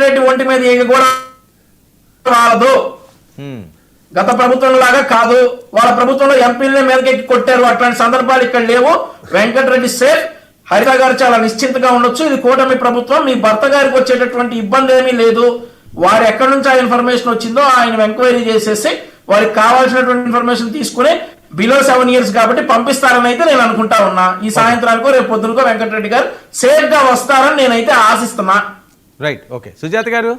వెంకటరెడ్డి ఒంటి మీద ఈగ కూడా రాలదు హ్మ్. గత ప్రభుత్వం లాగా కాదు. వాళ్ళ ప్రభుత్వంలో ఎంపీలనే మీదకెక్కి కొట్టారు. అట్లాంటి సందర్భాలు ఇక్కడ లేవు. వెంకటరెడ్డి సేఫ్. హరిత గారు చాలా నిశ్చింతగా ఉండొచ్చు. ఇది కూటమి ప్రభుత్వం. మీ భర్త గారికి వచ్చేటటువంటి ఇబ్బంది ఏమీ లేదు. వారు ఎక్కడి నుంచి ఆ ఇన్ఫర్మేషన్ వచ్చిందో ఆయన ఎంక్వైరీ చేసేసి వారికి కావాల్సినటువంటి ఇన్ఫర్మేషన్ తీసుకుని బిలో సెవెన్ ఇయర్స్ కాబట్టి పంపిస్తారని అయితే నేను అనుకుంటా ఉన్నా. ఈ సాయంత్రానికో రేపు పొద్దునకో వెంకటరెడ్డి గారు సేఫ్గా వస్తారని నేనైతే ఆశిస్తున్నా. రైట్ ఓకే సుజాత గారు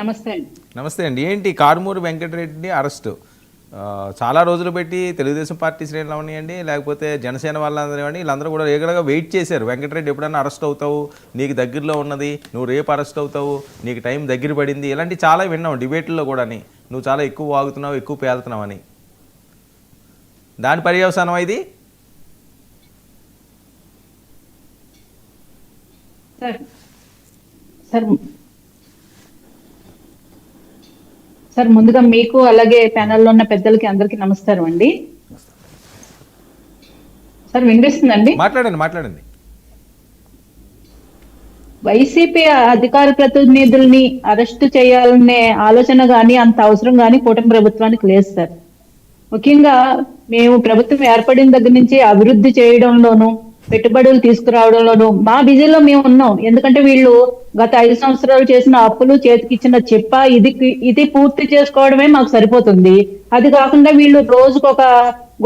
నమస్తే అండి నమస్తే అండి. ఏంటి కారుమూరి వెంకటరెడ్డిని అరెస్టు చాలా రోజులు పెట్టి తెలుగుదేశం పార్టీ శ్రేణులు అవనివ్వండి లేకపోతే జనసేన వాళ్ళందరూ ఇవ్వండి వీళ్ళందరూ కూడా రెగ్యులర్గా వెయిట్ చేశారు. వెంకటరెడ్డి ఎప్పుడైనా అరెస్ట్ అవుతావు? నీకు దగ్గరలో ఉన్నది నువ్వు రేపు అరెస్ట్ అవుతావు? నీకు టైం దగ్గర పడింది? ఇలాంటి చాలా విన్నాం డిబేట్లో కూడాని. నువ్వు చాలా ఎక్కువ వాగుతున్నావు ఎక్కువ పేలుతున్నావు అని. దాని పర్యవసానం ఇది? సార్ సార్ సార్ ముందుగా మీకు అలాగే ప్యానెల్లో ఉన్న పెద్దలకి అందరికీ నమస్కారం అండి. సార్ వినిపిస్తుందండి? మాట్లాడండి మాట్లాడండి. వైసీపీ అధికార ప్రతినిధుల్ని అరెస్ట్ చేయాలనే ఆలోచన గాని అంత అవసరం గాని కూటమి ప్రభుత్వానికి లేదు సార్. ముఖ్యంగా మేము ప్రభుత్వం ఏర్పడిన దగ్గర నుంచి అభివృద్ధి చేయడంలోను పెట్టుబడులు తీసుకురావడంలోను మా బిజీలో మేము ఉన్నాం. ఎందుకంటే వీళ్ళు గత ఐదు సంవత్సరాలు చేసిన అప్పులు చేతికిచ్చిన చెప్ప ఇది ఇది పూర్తి చేసుకోవడమే మాకు సరిపోతుంది. అది కాకుండా వీళ్ళు రోజుకొక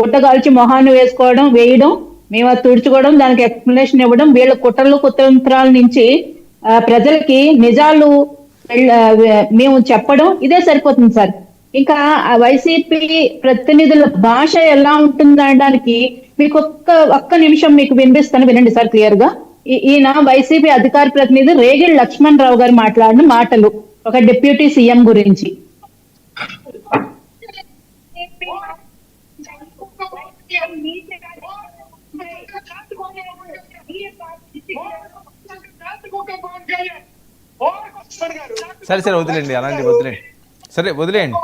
గుడ్డ కాల్చి మొహాన్ని వేసుకోవడం వేయడం మేము అది తుడుచుకోవడం దానికి ఎక్స్ప్లెనేషన్ ఇవ్వడం వీళ్ళ కుట్రలు కుతంత్రాల నుంచి ప్రజలకి నిజాలు మేము చెప్పడం ఇదే సరిపోతుంది సార్. ఇంకా వైసీపీ ప్రతినిధుల భాష ఎలా ఉంటుంది అనడానికి మీకు ఒక్క ఒక్క నిమిషం మీకు వినిపిస్తాను వినండి సార్ క్లియర్గా ఈయన వైసీపీ అధికార ప్రతినిధి రేగిల్ లక్ష్మణ్ రావు గారు మాట్లాడిన మాటలు ఒక డిప్యూటీ సీఎం గురించి. సరే సరే వదిలేండి అలాంటి వదిలేండి. సరే వదిలేయండి.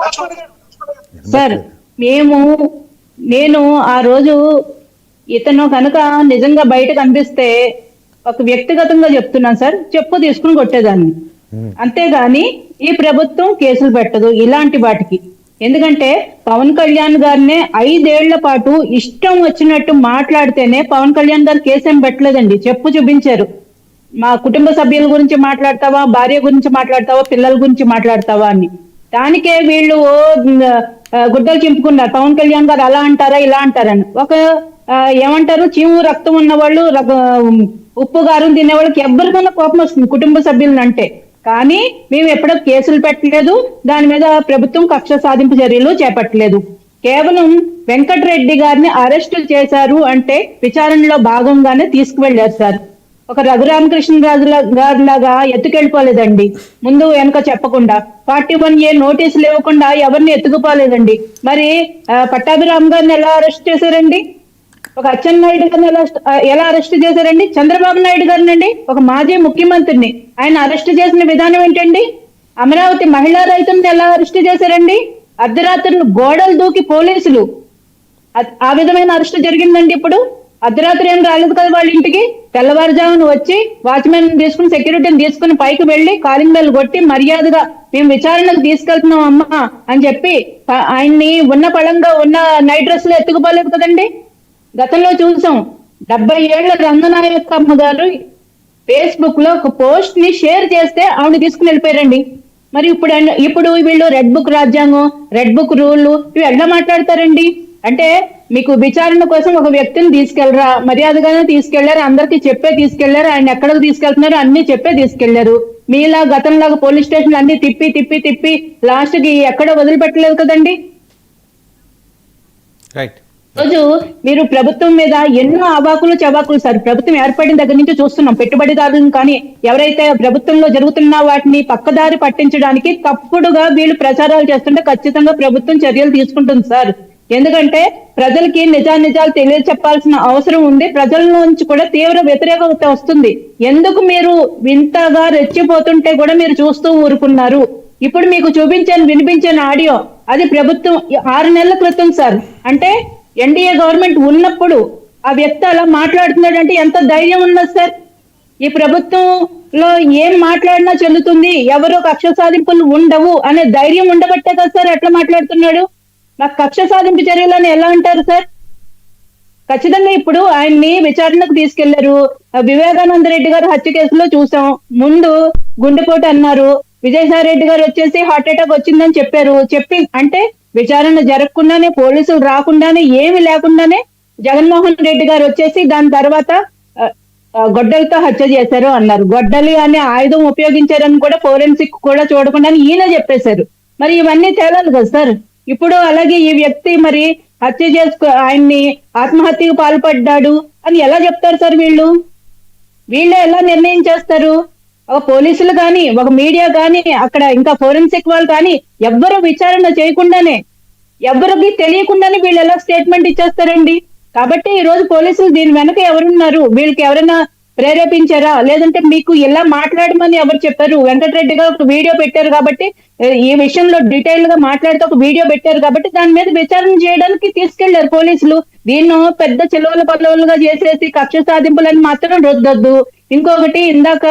సార్ మేము నేను ఆ రోజు ఇతను కనుక నిజంగా బయట కనిపిస్తే ఒక వ్యక్తిగతంగా చెప్తున్నాను సార్ చెప్పు తీసుకుని కొట్టేదాన్ని. అంతేగాని ఈ ప్రభుత్వం కేసులు పెట్టదు ఇలాంటి వాటికి. ఎందుకంటే పవన్ కళ్యాణ్ గారినే ఐదేళ్ళ పాటు ఇష్టం వచ్చినట్టు మాట్లాడితేనే పవన్ కళ్యాణ్ గారు కేసు ఏం పెట్టలేదండి. చెప్పు చూపించారు. మా కుటుంబ సభ్యుల గురించి మాట్లాడతావా భార్య గురించి మాట్లాడతావా పిల్లల గురించి మాట్లాడతావా అని. దానికే వీళ్ళు గుడ్డలు చింపుకున్నారు. పవన్ కళ్యాణ్ గారు అలా అంటారా ఇలా అంటారని ఒక ఏమంటారు? చీము రక్తం ఉన్న వాళ్ళు ఉప్పు గారం తినే వాళ్ళకి ఎవరికైనా కోపం వస్తుంది కుటుంబ సభ్యులను అంటే కానీ మేము ఎప్పుడో కేసులు పెట్టలేదు దాని మీద ప్రభుత్వం కక్ష సాధింపు చర్యలు చేపట్టలేదు. కేవలం వెంకటరెడ్డి గారిని అరెస్టు చేశారు అంటే విచారణలో భాగంగానే తీసుకువెళ్ళారు సార్. ఒక రఘురామకృష్ణ రాజు లాగా ఎత్తుకెళ్ళిపోలేదండి. ముందు వెనక చెప్పకుండా. ఫార్టీ వన్ ఏ నోటీసులు ఇవ్వకుండా ఎవరిని ఎత్తుకుపోలేదండి. మరి ఆ, పట్టాభిరామ్ గారిని ఎలా అరెస్ట్ చేశారండి? ఒక అచ్చెన్నాయుడు గారిని ఎలా ఎలా అరెస్ట్ చేశారండి? చంద్రబాబు నాయుడు గారినండి ఒక మాజీ ముఖ్యమంత్రిని. ఆయన అరెస్ట్ చేసిన విధానం ఏంటండి? అమరావతి మహిళా రైతుని ఎలా అరెస్ట్ చేశారండి? అర్ధరాత్రులు గోడలు దూకి పోలీసులు. ఆ విధమైన అరెస్ట్ జరిగిందండి ఇప్పుడు. అర్ధరాత్రి ఏం రాలేదు కదా వాళ్ళ ఇంటికి? తెల్లవారుజామున వచ్చి వాచ్మెన్ తీసుకుని సెక్యూరిటీని తీసుకుని పైకి వెళ్ళి కాలింగ్ బెల్ కొట్టి మర్యాదగా మేము విచారణకు తీసుకెళ్తున్నాం అమ్మా అని చెప్పి ఆయన్ని ఉన్న పళంగా ఉన్న నైట్ డ్రెస్లో ఎత్తుకుపోలేదు కదండి? గతంలో చూసాం. డెబ్బై ఏళ్ళ రంగనాయకమ్మ గారు ఫేస్బుక్లో ఒక పోస్ట్ని షేర్ చేస్తే ఆవిడ తీసుకుని వెళ్ళిపోయారండి. మరి ఇప్పుడు ఇప్పుడు వీళ్ళు రెడ్ బుక్ రాజ్యాంగం రెడ్ బుక్ రూల్ ఇవి ఎట్లా మాట్లాడతారండి? అంటే మీకు విచారణ కోసం ఒక వ్యక్తిని తీసుకెళ్ళరా మర్యాదగానే తీసుకెళ్ళారు అందరికీ చెప్పే తీసుకెళ్ళారు ఆయన ఎక్కడికి తీసుకెళ్తున్నారు? అన్ని చెప్పే తీసుకెళ్ళారు. మీలా గతంలాగా పోలీస్ స్టేషన్లు అన్ని తిప్పి తిప్పి తిప్పి లాస్ట్కి ఎక్కడ వదిలిపెట్టలేదు కదండి? రైట్. రోజు మీరు ప్రభుత్వం మీద ఎన్నో అవాకులు చవాకులు సార్. ప్రభుత్వం ఏర్పడిన దగ్గర నుంచి చూస్తున్నాం. పెట్టుబడిదారులను కానీ ఎవరైతే ప్రభుత్వంలో జరుగుతున్న వాటిని పక్కదారి పట్టించడానికి తప్పుడుగా వీళ్ళు ప్రచారాలు చేస్తుంటే ఖచ్చితంగా ప్రభుత్వం చర్యలు తీసుకుంటుంది సార్. ఎందుకంటే ప్రజలకి నిజానిజాలు తెలియ చెప్పాల్సిన అవసరం ఉంది. ప్రజల నుంచి కూడా తీవ్ర వ్యతిరేకత వస్తుంది. ఎందుకు మీరు వింతగా రెచ్చిపోతుంటే కూడా మీరు చూస్తూ ఊరుకున్నారు? ఇప్పుడు మీకు చూపించాను వినిపించాను ఆడియో. అది ప్రభుత్వం ఆరు నెలల క్రితం సార్. అంటే ఎన్డీఏ గవర్నమెంట్ ఉన్నప్పుడు ఆ వ్యక్తి అలా మాట్లాడుతున్నాడంటే ఎంత ధైర్యం ఉన్నది సార్? ఈ ప్రభుత్వంలో ఏం మాట్లాడినా చెల్లుతుంది ఎవరు కక్ష సాధింపులు ఉండవు అనే ధైర్యం ఉండబట్టే కదా సార్? ఎట్లా మాట్లాడుతున్నాడు? నాకు కక్ష సాధింపు చర్యలని ఎలా అంటారు సార్? ఖచ్చితంగా ఇప్పుడు ఆయన్ని విచారణకు తీసుకెళ్ళారు. ఆ వివేకానంద రెడ్డి గారు హత్య కేసులో చూసాం. ముందు గుండెపోటు అన్నారు. విజయసాయి రెడ్డి గారు వచ్చేసి హార్ట్ అటాక్ వచ్చిందని చెప్పారు. చెప్పి అంటే విచారణ జరగకుండానే పోలీసులు రాకుండానే ఏమి లేకుండానే జగన్మోహన్ రెడ్డి గారు వచ్చేసి దాని తర్వాత గొడ్డలతో హత్య చేశారు అన్నారు. గొడ్డలి అనే ఆయుధం ఉపయోగించారని కూడా ఫోరెన్సిక్ కూడా చూడకుండా ఈయన చెప్పేశారు. మరి ఇవన్నీ తేలాలి కదా సార్? ఇప్పుడు అలాగే ఈ వ్యక్తి మరి హత్య చేసుకో ఆయన్ని ఆత్మహత్యకు పాల్పడ్డాడు అని ఎలా చెప్తారు సార్ వీళ్ళు? వీళ్ళు ఎలా నిర్ణయం చేస్తారు? ఒక పోలీసులు కానీ ఒక మీడియా కానీ అక్కడ ఇంకా ఫోరెన్సిక్ వాళ్ళు కానీ ఎవ్వరు విచారణ చేయకుండానే ఎవరికి తెలియకుండానే వీళ్ళు ఎలా స్టేట్మెంట్ ఇచ్చేస్తారండి? కాబట్టి ఈ రోజు పోలీసులు దీని వెనక ఎవరున్నారు? వీళ్ళకి ఎవరైనా ప్రేరేపించారా? లేదంటే మీకు ఇలా మాట్లాడమని ఎవరు చెప్పారు? వెంకటరెడ్డి గారు ఒక వీడియో పెట్టారు కాబట్టి ఈ విషయంలో డీటెయిల్గా మాట్లాడుతూ ఒక వీడియో పెట్టారు కాబట్టి దాని మీద విచారణ చేయడానికి తీసుకెళ్ళారు పోలీసులు. దీన్ని పెద్ద చెలవుల పల్లవులుగా చేసేసి కక్ష సాధింపులని మాత్రం రుద్దొద్దు. ఇంకొకటి ఇందాక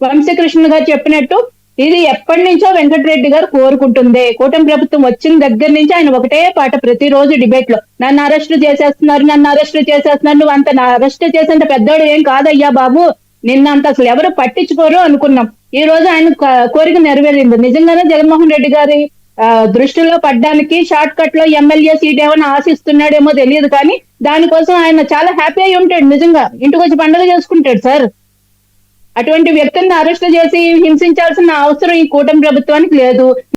వంశకృష్ణ గారు చెప్పినట్టు ఇది ఎప్పటి నుంచో వెంకటరెడ్డి గారు కోరుకుంటుంది. కూటమి ప్రభుత్వం వచ్చిన దగ్గర నుంచి ఆయన ఒకటే పాట ప్రతిరోజు డిబేట్లో నన్ను అరెస్ట్ చేసేస్తున్నారు నన్ను అరెస్ట్ చేసేస్తున్నారు నువ్వు అంత అరెస్ట్ చేసేంత పెద్దోడు ఏం కాదయ్యా బాబు. నిన్నంత అసలు ఎవరు పట్టించుకోరు అనుకున్నాం. ఈ రోజు ఆయన కోరిక నెరవేరింది. నిజంగానే జగన్మోహన్ రెడ్డి గారి దృష్టిలో పడ్డానికి షార్ట్ కట్లో ఎమ్మెల్యే సీట్ ఏమైనా ఆశిస్తున్నాడేమో తెలియదు కానీ దానికోసం ఆయన చాలా హ్యాపీ అయి ఉంటాడు నిజంగా. ఇంటికి వచ్చి పండుగ చేసుకుంటాడు సార్. అటువంటి వ్యక్తులను అరెస్ట్ చేసి హింసించాల్సిన అవసరం ఈ కూటమి ప్రభుత్వానికి లేదు.